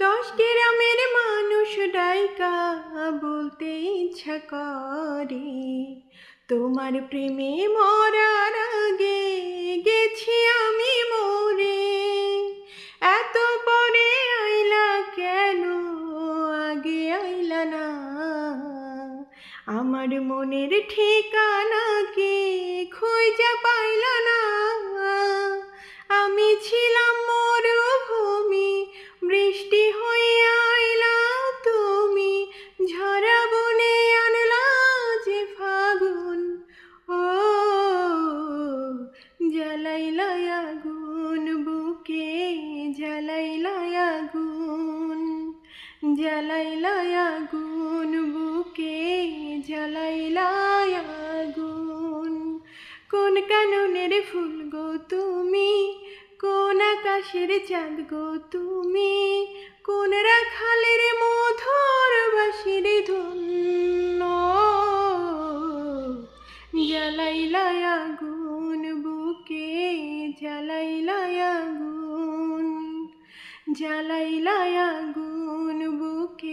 দশ গ্রামের মানুষ ডাইকা বলতে ইচ্ছা করে। তোমার প্রেমে মরার আগে গেছি আমি মরে। এত পরে আইলা কেন? আগে আইলা না। আমার মনের ঠিকানা কে? জ্বালাইলা আগুন বুকে জ্বালাইলা আগুন কোন কাননের ফুল গো তুমি, কোন আকাশের চাঁদ গো তুমি, কোন রাখালের মধুর বাসির ধন্য। জ্বালাইলা আগুন জ্বালাইলায় আগুন বুকে